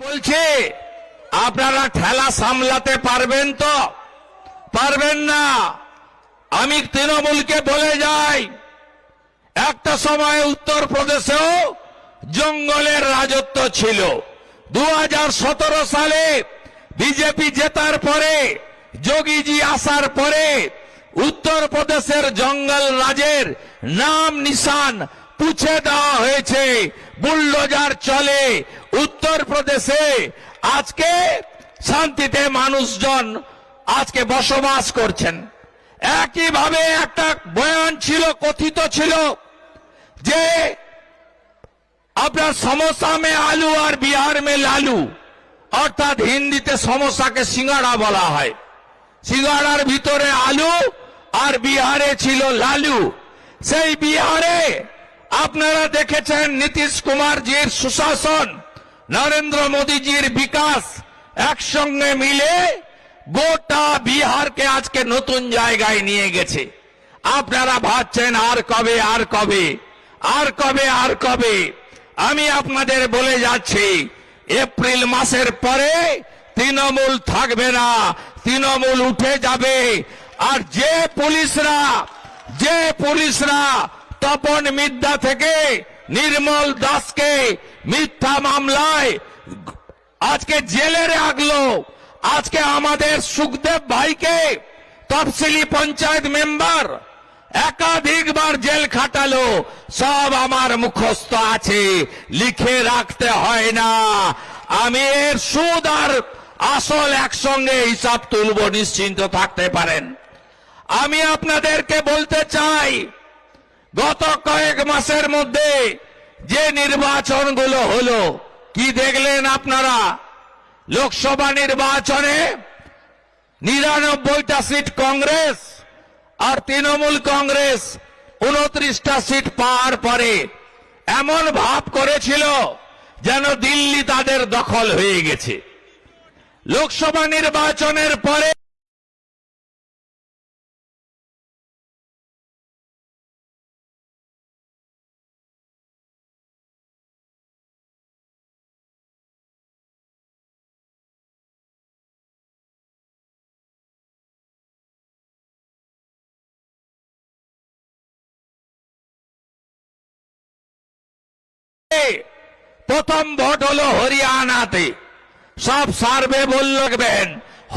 বলছে, আপনারা ঠেলা সামলাতে পারবেন তো? পারবেন না। আমি তৃণমূলকে বলে যাই, একটা সময় উত্তরপ্রদেশেও জঙ্গলের রাজত্ব ছিল। দু হাজার সতেরো সালে বিজেপি জেতার পরে, যোগীজি আসার পরে উত্তরপ্রদেশের জঙ্গল রাজের নাম নিশান পুছে দেওয়া হয়েছে, বুল্ডোজার চলে উত্তরপ্রদেশে। আজকে শান্তিতে মানুষজন আজকে বসবাস করছেন। একইভাবে একটা বয়ান ছিল, কথিত ছিল যে, আপনার সমোসা মে আলু আর বিহার মে লালু, অর্থাৎ হিন্দিতে সমোসাকে সিঙ্গাড়া বলা হয়। সিঙ্গাড়ার ভিতরে আলু আর বিহারে ছিল লালু। সেই বিহারে আপনারা দেখেছেন নীতিশ কুমারজির সুশাসন, নরেন্দ্র মোদীজির বিকাশ একসঙ্গে মিলে গোটা বিহারকে আজকে নতুন জায়গায় নিয়ে গেছে। আপনারা ভাবছেন, আর কবে আর কবে আর কবে আর কবে? আমি আপনাদের বলে যাচ্ছি, এপ্রিল মাসের পরে তৃণমূল থাকবে না, তৃণমূল উঠে যাবে। আর যে পুলিশরা যে পুলিশরা তপন মিদ্যা থেকে নির্মল দাসকে মিথ্যা মামলায় আজকে জেলে রাখল। আজকে আমাদের সুখদেব ভাইকে তফসিলি পঞ্চায়েত মেম্বার একাধিকবার জেল খাটালো। সব আমার মুখস্থ আছে, লিখে রাখতে হয় না। আমি এর সুদ আর আসল একসঙ্গে হিসাব তুলব, নিশ্চিন্ত থাকতে পারেন। আমি আপনাদেরকে বলতে চাই গত কয়েক মাসের মধ্যে যে নির্বাচনগুলো হলো, কি দেখলেন আপনারা? লোকসভা নির্বাচনে নিরানব্বইটা সিট কংগ্রেস আর তৃণমূল কংগ্রেস উনত্রিশটা সিট পাওয়ার পরে এমন ভাব করেছিল যেন দিল্লি তাদের দখল হয়ে গেছে। লোকসভা নির্বাচনের পরে প্রথম ভোট হলো হরিয়ানাতে। সব সার্ভে বলবেন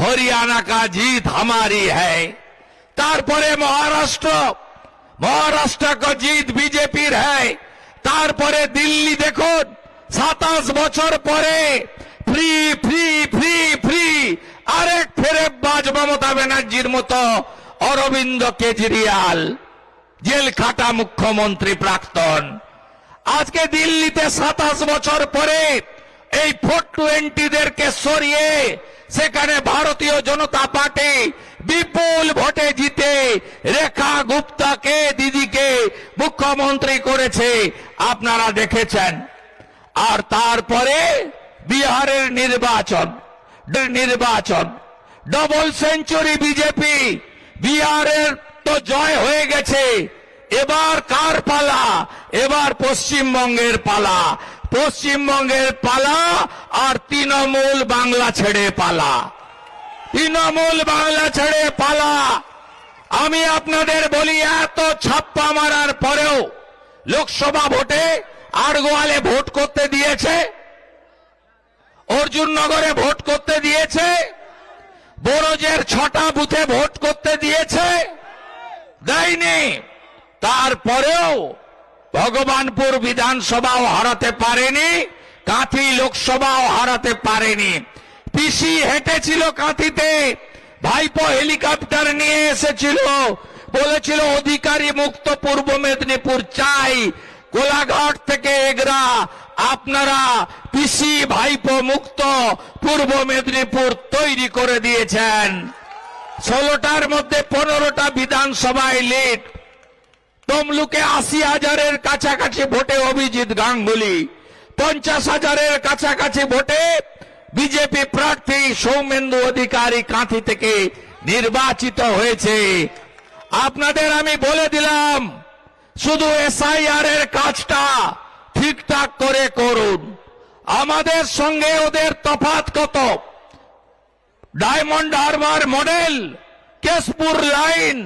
হরিয়ানা কা জিত হামারি হ্যায়। তারপরে মহারাষ্ট্র মহারাষ্ট্র কা জিত বিজেপির হ্যায়। তারপরে দিল্লি দেখুন, সাতাশ বছর পরে ফ্রি ফ্রি ফ্রি ফ্রি, আরেক ফেরে বাজ মমতা ব্যানার্জির মতো অরবিন্দ কেজরিওয়াল, জেল খাটা মুখ্যমন্ত্রী প্রাক্তন। আজকে দিল্লিতে সাতাশ বছর পরে এই ফোর টোয়েন্টিদেরকে সরিয়ে সেখানে ভারতীয় জনতা পার্টি বিপুল ভোটে জিতে রেখা গুপ্তাকে দিদিকে মুখ্যমন্ত্রী করেছে। আপনারা দেখেছেন। আর তারপরে বিহারের নির্বাচন নির্বাচন। ডবল সেঞ্চুরি বিজেপি, বিহারের তো জয় হয়ে গেছে। এবার কার পালা? এবার পশ্চিমবঙ্গের পালা। পশ্চিমবঙ্গের পালা আর তৃণমূল বাংলা ছেড়ে পালা। তৃণমূল বাংলা ছেড়ে পালা। আমি আপনাদের বলি, এত ছাপ্পা মারার পরেও লোকসভা ভোটে আড়গোয়ালে ভোট করতে দিয়েছে, অর্জুননগরে ভোট করতে দিয়েছে, বড়জের ছটা বুথে ভোট করতে দিয়েছে, দেয়নি। তারপরেও ভগবানপুর বিধানসভাও হারাতে পারেনি, কাঁথি লোকসভাও হারাতে পারেনি। পিসি হেঁটেছিল কাঁথিতে, ভাইপো হেলিকপ্টার নিয়ে এসেছিল, বলেছিল অধিকারী মুক্ত পূর্ব মেদিনীপুর চাই কোলাঘাট থেকে এগরা, আপনারা পিসি ভাইপো মুক্ত পূর্ব মেদিনীপুর তৈরি করে দিয়েছেন। ষোলোটার মধ্যে পনেরোটা বিধানসভায় লিড। তমলুকে আশি হাজারের কাছাকাছি ভোটে অভিজিৎ গাঙ্গুলি। পঞ্চাশ হাজারের কাছাকাছি ভোটে বিজেপি প্রার্থী সৌমেন্দু অধিকারী কাঁথি থেকে নির্বাচিত হয়েছে। আপনাদের আমি বলে দিলাম, শুধু এসআইআর এর কাজটা ঠিকঠাক করে করুন। আমাদের সঙ্গে ওদের তফাত কত? Diamond Harbour model, Keshpur line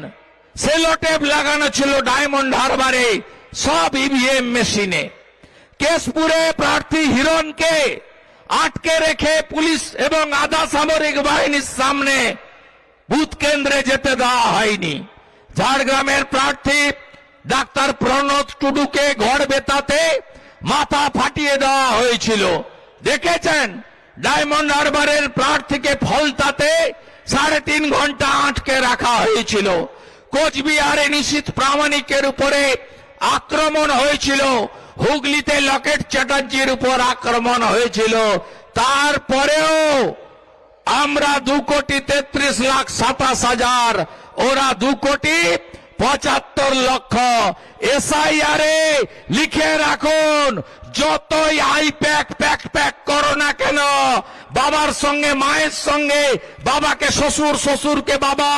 sellotape লাগানো ছিল ডায়মন্ড হারবারে, সব ইভিএম মেশিনে। কেশপুরে প্রার্থী হিরণকে আটকে রেখে পুলিশ এবং আধা সামরিক বাহিনীর সামনে বুথ কেন্দ্রে যেতে দেওয়া হয়নি। ঝাড়গ্রামের প্রার্থী ডাক্তার প্রণব টুডুকে ঘর বেতাতে মাথা ফাটিয়ে দেওয়া হয়েছিল। দেখেছেন? ডায়মন্ড হারবারের প্রার্থীকে ফলতাতে সাড়ে তিন ঘণ্টা আটকে রাখা হয়েছিল। কোচবিহারে নিশীত প্রামাণিকের উপরে আক্রমণ হয়েছিল। হুগলিতে লকেট চ্যাটার্জির উপর আক্রমণ হয়েছিল। তারপরেও আমরা দু কোটি তেত্রিশ লাখ সাতাশ হাজার, ওরা দু কোটি পঁচাত্তর লক্ষ। এসআইআরে লিখে রাখুন, যতই আই প্যাক প্যাক প্যাক করো না কেন, বাবার সঙ্গে, মায়ের সঙ্গে, বাবাকে, শ্বশুর, শ্বশুরকে বাবা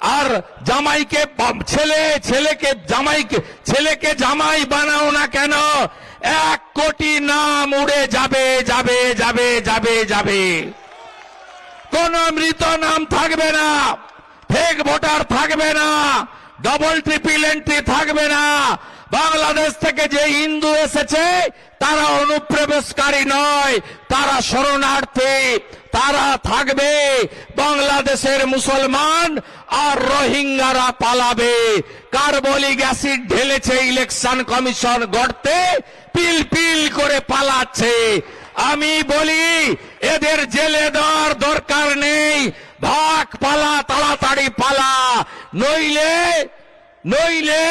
আর জামাইকে ছেলে, ছেলেকে জামাইকে ছেলেকে জামাই বানাও না কেন? এক কোটি নাম উড়ে যাবে যাবে যাবে যাবে যাবে। কোন মৃত নাম থাকবে না। ফেক ভোটার থাকবে না। ডবল ট্রিপল এন্ট্রি থাকবে না। বাংলাদেশ থেকে যে হিন্দু এসেছে, তারা অনুপ্রবেশকারী নয়, তারা শরণার্থী, তারা থাকবে বাংলাদেশের মুসলমান আর রোহিঙ্গারা পালাবে। কার্বলিক অ্যাসিড ঢেলেছে ইলেকশন কমিশন গড়তে, পিল পিল করে পালাচ্ছে। আমি বলি, এদের জেলে দেওয়ার দরকার নেই। ভাগ পালা, তাড়াতাড়ি পালা। নইলে নইলে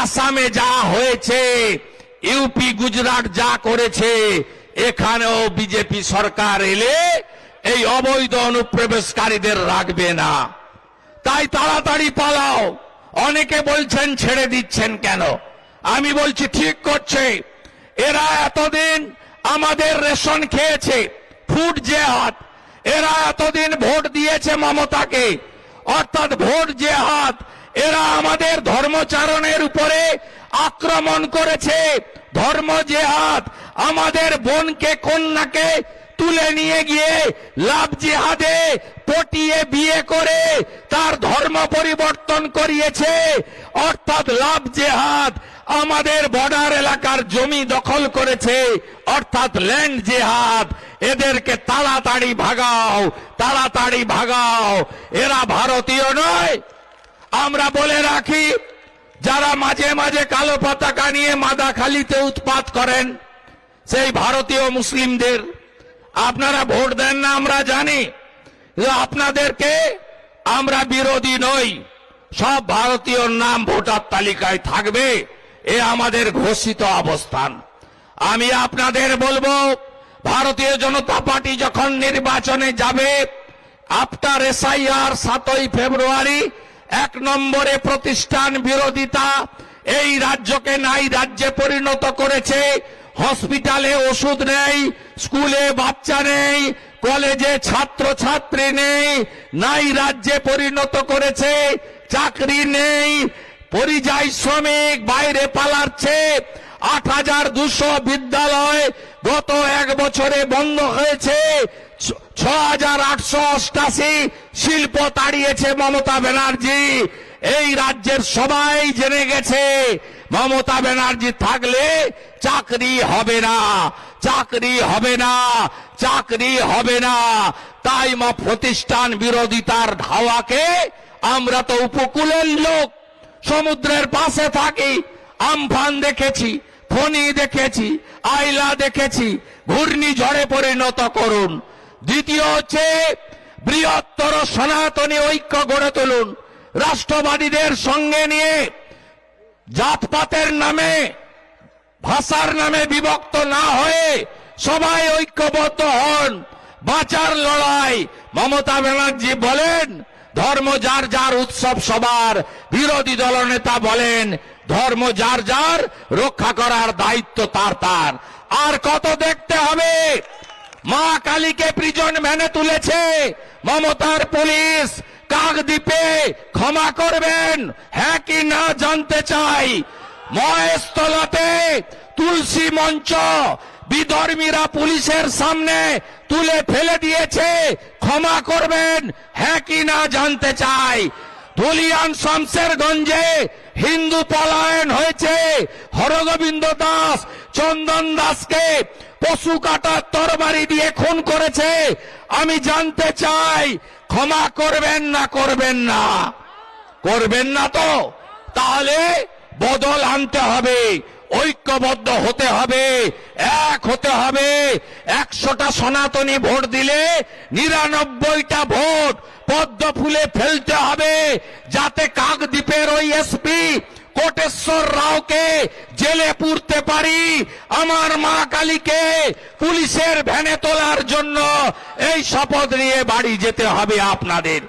আসামে যা হয়েছে ইউপি গুজরাট যা করেছে, এখানেও বিজেপি সরকার এলে এই অবৈধ অনুপ্রবেশকারীদের রাখবে না। তাই তাড়াতাড়ি পালাও। অনেকে বলছেন, ছেড়ে দিচ্ছেন কেন? আমি বলছি, ঠিক করছে। এরা এতদিন আমাদের রেশন খেয়েছে, ফুড হাত এরা এতদিন ভোট দিয়েছে মমতাকে। অর্থাৎ ভোট জেহাদ এরা আমাদের ধর্মচারণের উপরে আক্রমণ করেছে। ধর্ম জেহাদ আমাদের বোনকে, কন্যাকে তুলে নিয়ে গিয়ে লাভ জেহাদে পটিয়ে বিয়ে করে তার ধর্ম পরিবর্তন করিয়েছে। অর্থাৎ লাভ জেহাদ আমাদের বর্ডার এলাকার জমি দখল করেছে। অর্থাৎ ল্যান্ড জেহাদ, এদেরকে তাড়াতাড়ি ভাগাও তাড়াতাড়ি ভাগাও। এরা ভারতীয় নয় আমরা বলে রাখি, যারা মাঝে মাঝে কালো পতাকা নিয়ে মাদাখালিতে উৎপাত করেন, সেই ভারতীয় মুসলিমদের, আপনারা ভোট দেন না, আমরা জানি। আপনাদেরকে আমরা বিরোধী নই। সব ভারতীয় নাম ভোটার তালিকায় থাকবে, এ আমাদের ঘোষিত অবস্থান। আমি আপনাদের বলব, ভারতীয় জনতা পার্টি যখন নির্বাচনে যাবে, আফটার এসআইআর সাতই ফেব্রুয়ারি এক নম্বরে প্রতিষ্ঠান বিরোধিতা। এই রাজ্যকে নাই রাজ্যে পরিণত করেছে। হসপিটালে ওষুধ নেই, স্কুলে বাচ্চা নেই, কলেজে ছাত্র ছাত্রী নেই, নাই রাজ্যে পরিণত করেছে, চাকরি নেই, পরিযায়ী শ্রমিক বাইরে পালাচ্ছে। আট হাজার দুশো বিদ্যালয় গত এক বছরে বন্ধ হয়েছে, ছ- ছ হাজার আটশো অষ্টাশি শিল্প তাড়িয়েছে মমতা ব্যানার্জি। এই রাজ্যের সবাই জেনে গেছে, মমতা ব্যানার্জি থাকলে চাকরি হবে না, চাকরি হবে না, চাকরি হবে না। তাই মা প্রতিষ্ঠান বিরোধিতার ধাওয়াকে আমরা তো উপকূলের লোক, সমুদ্রের পাশে থাকি, আমফান দেখেছি, ফণি দেখেছি, আইলা দেখেছি ঘূর্ণিঝড়ে পরিণত করুন। দ্বিতীয় হচ্ছে বৃহত্তর সনাতনী ঐক্য গড়ে তুলুন। রাষ্ট্রবাদীদের সঙ্গে নিয়ে জাতপাতের নামে, ভাষার নামে বিভক্ত না হয়ে সবাই ঐক্যবদ্ধ হন। বাঁচার লড়াই। মমতা ব্যানার্জি বলেন, ধর্ম যার যার উৎসব সবার। বিরোধী দলনেতা বলেন, ধর্ম যার যার রক্ষা করার দায়িত্ব তার তার। আর কত দেখতে হবে? মা কালীকে প্রিজন ভ্যানে তুলেছে। মমতার পুলিশ কাকদ্বীপে ক্ষমা করবেন। হ্যাঁ কি না জানতে চাই? মহেশতলাতে তুলসী মঞ্চ বিধর্মীরা পুলিশের সামনে তুলে ফেলে দিয়েছে। ক্ষমা করবেন। হ্যাঁ কি না জানতে চাই? ধুলিয়ান শমশেরগঞ্জে হিন্দু পলায়ন হয়েছে। হরগোবিন্দ দাস চন্দন দাসকে পশু কাটার তরবারি দিয়ে খুন করেছে। আমি জানতে চাই, ক্ষমা করবেন না করবেন না? করবেন না তো। তাহলে বদল আনতে হবে, ঐক্যবদ্ধ হতে হবে, এক হতে হবে। একশোটা সনাতনী ভোট দিলে নিরানব্বইটা ভোট পদ্ম ফুলে ফেলতে হবে যাতে কাকদ্বীপের ওই এসপি কোটেশ্বর রাওকে জেলে পুরতে পারি। আমার মা কালীকে পুলিশের ভ্যানে তোলার জন্য এই শপথ নিয়ে বাড়ি যেতে হবে আপনাদের।